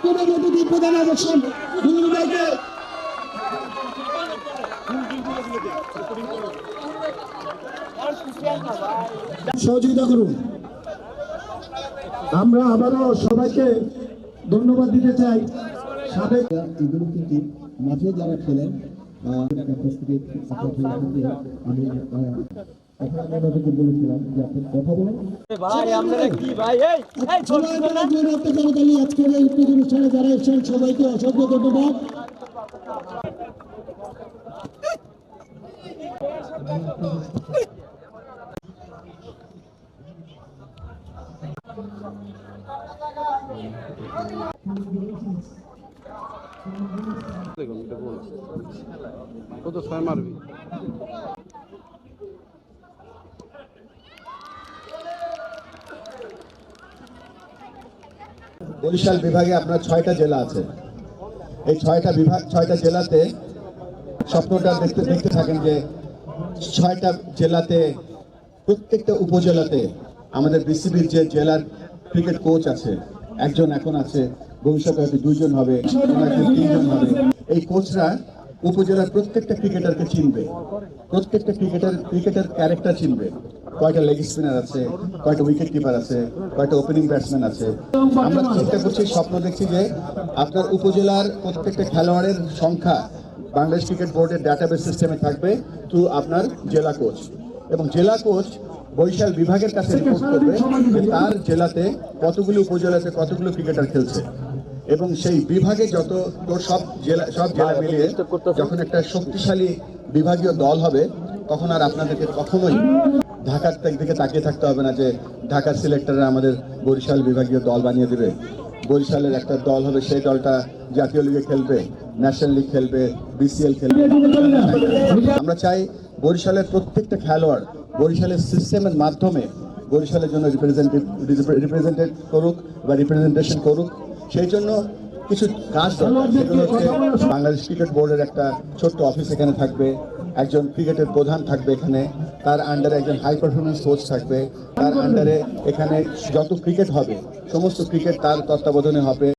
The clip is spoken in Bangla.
প্রধান ভূমিকাকে সহযোগিতা করুন। আমরা আবারও সবাইকে ধন্যবাদ দিতে চাই। সাবেক এগুলো কিন্তু মাঠে যারা খেলেন আমি আহ, কত মারবি? বরিশাল বিভাগে আপনার ছয়টা জেলা আছে। এই ছয়টা বিভাগ, ছয়টা জেলাতে স্বপ্নটা দেখতে দেখতে থাকেন যে ছয়টা জেলাতে, প্রত্যেকটা উপজেলাতে আমাদের বিসিবির যে জেলার ক্রিকেট কোচ আছে একজন এখন আছে ভবিষ্যতে হয়তো দুইজন হবে তিনজন হবে। এই কোচরা উপজেলার প্রত্যেকটা ক্রিকেটারকে চিনবে। প্রত্যেকটা ক্রিকেটার ক্রিকেটার ক্যারেক্টার চিনবে। কয়টা লেগ স্পিনার আছে, কয়টা উইকেট কিপার আছে, কয়টা ওপেনিং ব্যাটসম্যান আছে। আমরা চেষ্টা করছি, স্বপ্ন দেখছি যে আপনার উপজেলার প্রত্যেকটা খেলোয়াড়ের সংখ্যা বাংলাদেশ ক্রিকেট বোর্ডের ডাটাবেস সিস্টেমে থাকবে থ্রু আপনার জেলা কোচ এবং জেলা কোচ বরিশাল বিভাগের কাছে রিপোর্ট করবে যে তার জেলাতে কতগুলো উপজেলাতে কতগুলো ক্রিকেটার খেলছে। এবং সেই বিভাগে যত তোর সব জেলা সব জেলা মিলিয়ে যখন একটা শক্তিশালী বিভাগীয় দল হবে তখন আর আপনাদেরকে কখনোই ঢাকার দিক- দিকে তাকিয়ে থাকতে হবে না যে ঢাকার সিলেক্টররা আমাদের বরিশাল বিভাগীয় দল বানিয়ে দেবে। বরিশালের একটা দল হবে সেই দলটা জাতীয় লিগে খেলবে ন্যাশনাল লিগ খেলবে বিসিএল খেলবে। আমরা চাই বরিশালের প্রত্যেকটা খেলোয়াড় বরিশালের সিস্টেমের মাধ্যমে বরিশালের জন্য রিপ্রেজেন্টেটিভ রিপ্রেজেন্টেড করুক বা রিপ্রেজেন্টেশন করুক সেই জন্য কিছু কাজ সেগুলো হচ্ছে বাংলাদেশ ক্রিকেট বোর্ডের একটা ছোট্ট অফিস এখানে থাকবে। একজন ক্রিকেটের প্রধান থাকবে এখানে। তার আন্ডারে একজন হাই পারফরমেন্স কোচ থাকবে। তার আন্ডারে এখানে যত ক্রিকেট হবে সমস্ত ক্রিকেট তার তত্ত্বাবধানে হবে।